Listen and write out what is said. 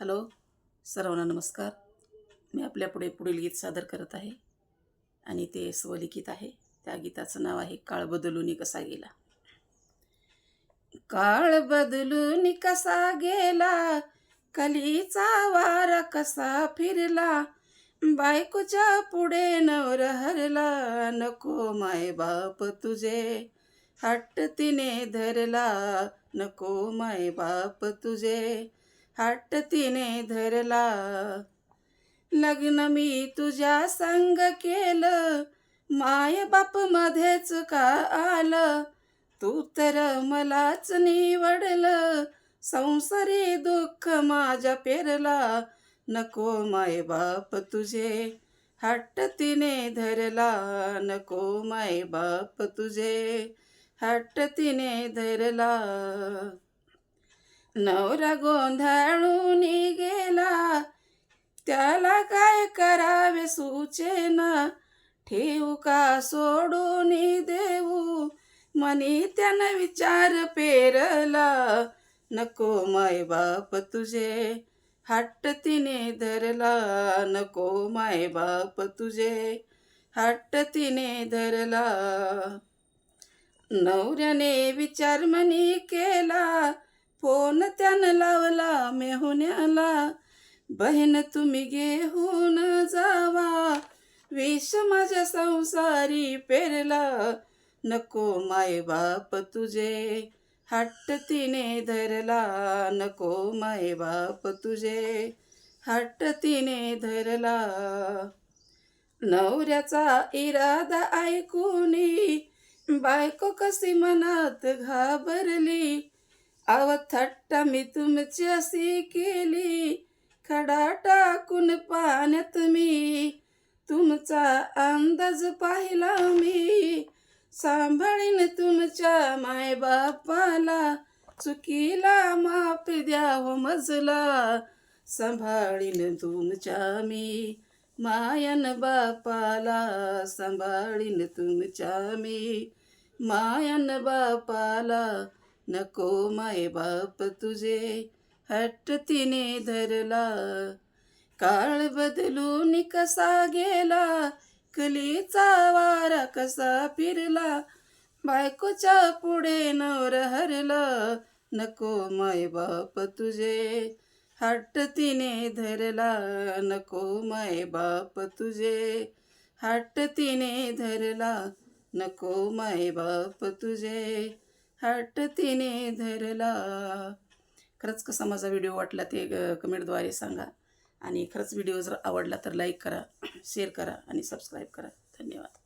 Hello सर्वांना नमस्कार. मी आपल्यापुढे पुढील गीत सादर करत आहे आणि ते स्वलिखित आहे. त्या गीताचं नाव आहे काळ बदलून कसा गेला? काळ बदलून कसा गेला? कलीचा वारा कसा फिरला? बायकोच्या पुढे नवर हरला. नको माय बाप तुझे हट्ट तिने धरला. नको माय बाप तुझे हट्ट तिने धरला. लग्न मी तुझ्या संग केलं माय बाप मध्येच का आलं? तू तर मलाच निवडलं संसारी दुःख माझ्या पेरला. नको माय बाप तुझे हट्ट तिने धरला. नको माय बाप तुझे हट्ट तिने धरला. नवरा गोंधळून गेला त्याला काय करावे सूचेना. ठेवू का सोडून देऊ? मनी त्यानं विचार पेरला. नको माय बाप तुझे. हट्ट तिने धरला. नको माय बाप तुझे. हट्ट तिने धरला. नवऱ्याने विचार मनी केला. त्यानं लावला मेहुण्याला. बहीण तुम्ही घेऊन जावा. विष माझ्या संसारी पेरला. नको माय बाप तुझे. हट्ट तिने धरला. नको माय बाप तुझे. हट्ट तिने धरला. नवऱ्याचा इरादा ऐकूनी बायको कशी मनात घाबरली. अव थट्टा मी तुमच्याशी केली. खडा टाकून पाण्यात मी. तुमचा अंदाज पाहिला मी. सांभाळीन तुमच्या माय बापाला चुकीला माप द्याव मजला. सांभाळीन तुमच्या मी. मायन बापाला सांभाळीन तुमच्या मी. मायन बापाला नको माय बाप तुझे हट्ट तिने धरला. काळ बदलून कसा गेला कलीचा वारा कसा फिरला बायकोच्या पुढे नवर हरला नको माय बाप तुझे हट्ट तिने धरला. नको माय बाप तुझे हट्ट तिने धरला. नको माय बाप तुझे हट्ट तिने धरला. खरंच कसा माझा व्हिडिओ वाटला ते कमेंटद्वारे सांगा. आणि खरंच व्हिडिओ जर आवडला तर लाईक करा शेअर करा आणि सबस्क्राईब करा. धन्यवाद.